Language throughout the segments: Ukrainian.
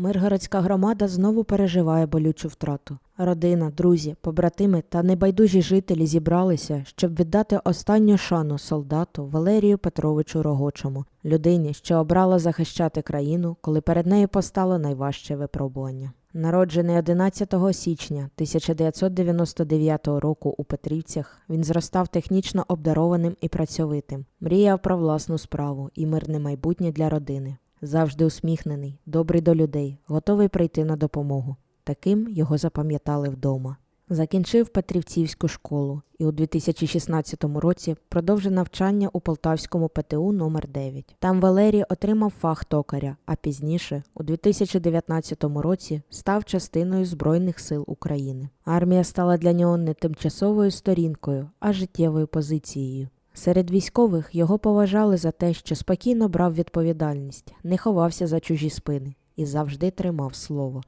Миргородська громада знову переживає болючу втрату. Родина, друзі, побратими та небайдужі жителі зібралися, щоб віддати останню шану солдату Валерію Петровичу Рогочому, людині, що обрала захищати країну, коли перед нею постало найважче випробування. Народжений 11 січня 1999 року у Петрівцях, він зростав технічно обдарованим і працьовитим, мріяв про власну справу і мирне майбутнє для родини. Завжди усміхнений, добрий до людей, готовий прийти на допомогу. Таким його запам'ятали вдома. Закінчив Петрівцівську школу і у 2016 році продовжив навчання у Полтавському ПТУ номер 9 Там Валерій отримав фах токаря, а пізніше, у 2019 році, став частиною Збройних сил України. Армія стала для нього не тимчасовою сторінкою, а життєвою позицією. Серед військових його поважали за те, що спокійно брав відповідальність, не ховався за чужі спини і завжди тримав слово.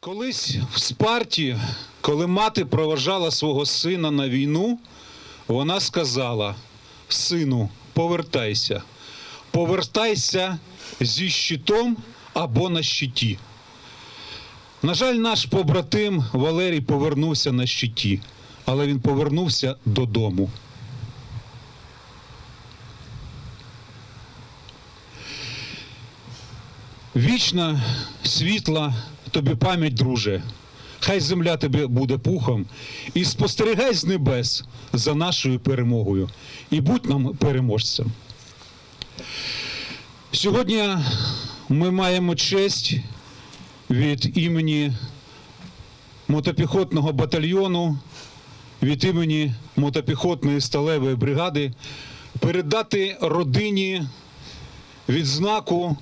Колись в Спарті, коли мати проважала свого сина на війну, вона сказала: Сину, повертайся, повертайся зі щитом або на щиті. На жаль, наш побратим Валерій повернувся на щиті, але він повернувся додому. Вічна, світла тобі пам'ять, друже. Хай земля тобі буде пухом, і спостерігай з небес за нашою перемогою. І будь нам переможцем. Сьогодні ми маємо честь від імені мотопіхотного батальйону, від імені мотопіхотної сталевої бригади передати родині відзнаку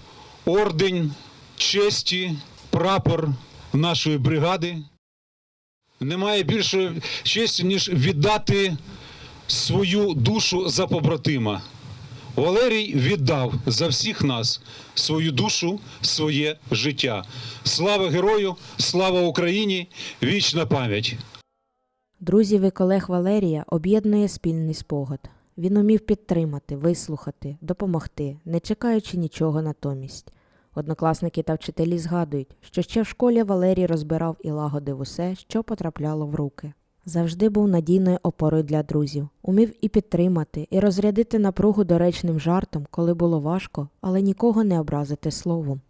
ордень честі, прапор нашої бригади. Немає більшої честі, ніж віддати свою душу за побратима. Валерій віддав за всіх нас свою душу, своє життя. Слава герою, слава Україні, вічна пам'ять. Друзів і колег Валерія об'єднує спільний спогад. Він умів підтримати, вислухати, допомогти, не чекаючи нічого натомість. Однокласники та вчителі згадують, що ще в школі Валерій розбирав і лагодив усе, що потрапляло в руки. Завжди був надійною опорою для друзів, умів і підтримати, і розрядити напругу доречним жартом, коли було важко, але нікого не образити словом.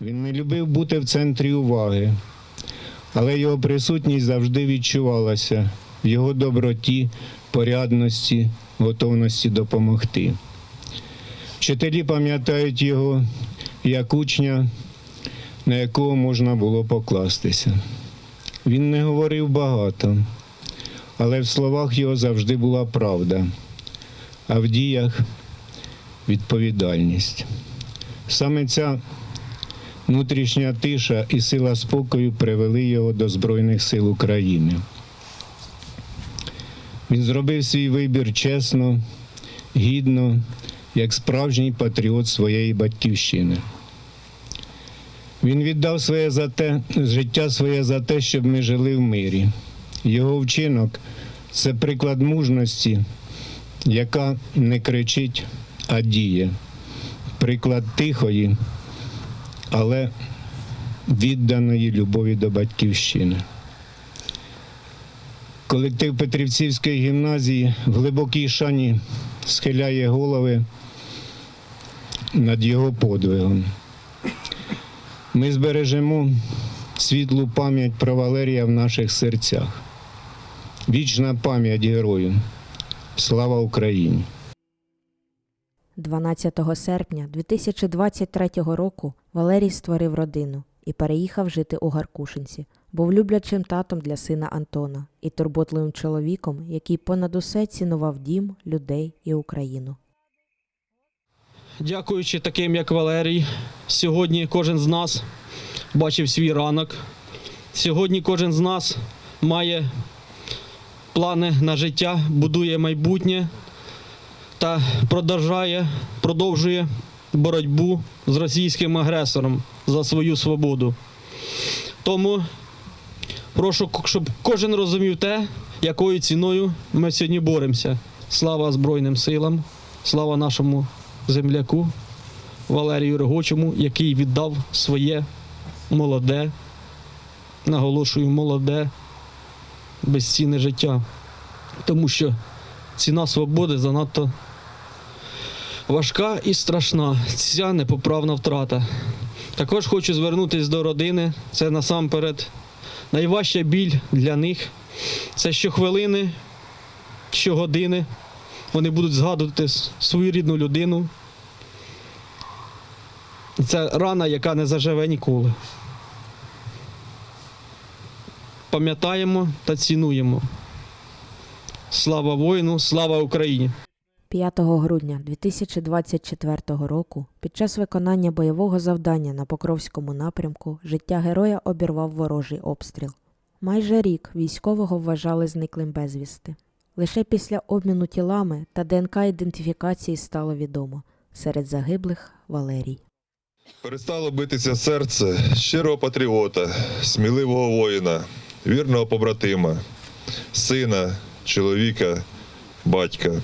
Він не любив бути в центрі уваги, але його присутність завжди відчувалася в його доброті, порядності, готовності допомогти. Вчителі пам'ятають його як учня, на якого можна було покластися. Він не говорив багато, але в словах його завжди була правда, а в діях відповідальність. Саме ця Внутрішня тиша і сила спокою привели його до Збройних сил України. Він зробив свій вибір чесно, гідно, як справжній патріот своєї батьківщини. Він віддав своє за те, життя своє за те, щоб ми жили в мирі. Його вчинок це приклад мужності, яка не кричить, а діє. Приклад тихої, але відданої любові до батьківщини. Колектив Петрівцівської гімназії в глибокій шані схиляє голови над його подвигом. Ми збережемо світлу пам'ять про Валерія в наших серцях. Вічна пам'ять герою. Слава Україні! 12 серпня 2023 року Валерій створив родину і переїхав жити у Гаркушинці. Був люблячим татом для сина Антона і турботливим чоловіком, який понад усе цінував дім, людей і Україну. Дякуючи таким, як Валерій, сьогодні кожен з нас бачив свій ранок. Сьогодні кожен з нас має плани на життя, будує майбутнє та продовжує, продовжує боротьбу з російським агресором за свою свободу. Тому прошу, щоб кожен розумів те, якою ціною ми сьогодні боремося. Слава Збройним силам, слава нашому земляку, Валерію Рогочому, який віддав своє молоде, наголошую, молоде, безцінне життя. Тому що ціна свободи занадто важка і страшна. Ця непоправна втрата. Також хочу звернутися до родини. Це насамперед найважча біль для них. Це щохвилини, щогодини. Вони будуть згадувати свою рідну людину. Це рана, яка не заживе ніколи. Пам'ятаємо та цінуємо. Слава воїну, слава Україні! 5 грудня 2024 року під час виконання бойового завдання на Покровському напрямку життя героя обірвав ворожий обстріл. Майже рік військового вважали зниклим безвісти. Лише після обміну тілами та ДНК ідентифікації стало відомо серед загиблих Валерій. Перестало битися серце щирого патріота, сміливого воїна, вірного побратима, сина, чоловіка, батька.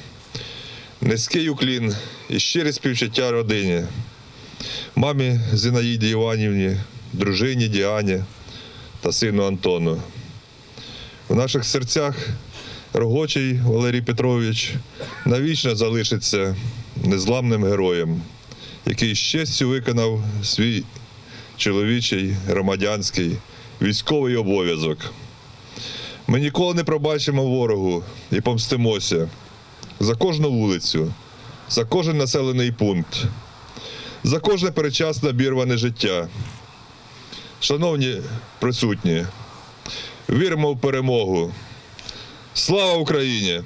Низький уклін і щире співчуття родині, мамі Зінаїді Іванівні, дружині Діані та сину Антону. В наших серцях Рогочий Валерій Петрович навічно залишиться незламним героєм який з честю виконав свій чоловічий, громадянський, військовий обов'язок. Ми ніколи не пробачимо ворогу і помстимося за кожну вулицю, за кожен населений пункт, за кожне перечасне обірване життя. Шановні присутні, віримо в перемогу. Слава Україні!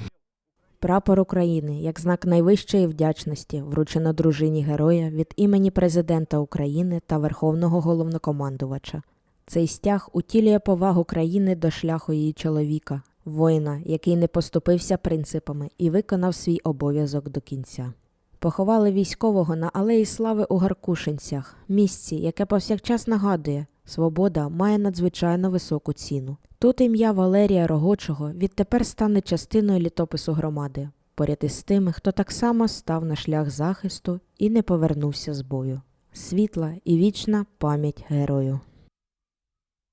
Прапор України як знак найвищої вдячності вручено дружині героя від імені президента України та Верховного головнокомандувача. Цей стяг утілює повагу країни до шляху її чоловіка, воїна, який не поступився принципами і виконав свій обов'язок до кінця. Поховали військового на Алеї Слави у Гаркушинцях, місці, яке повсякчас нагадує, свобода має надзвичайно високу ціну. Тут ім'я Валерія Рогочого відтепер стане частиною літопису громади, поряд із тими, хто так само став на шлях захисту і не повернувся з бою. Світла і вічна пам'ять герою.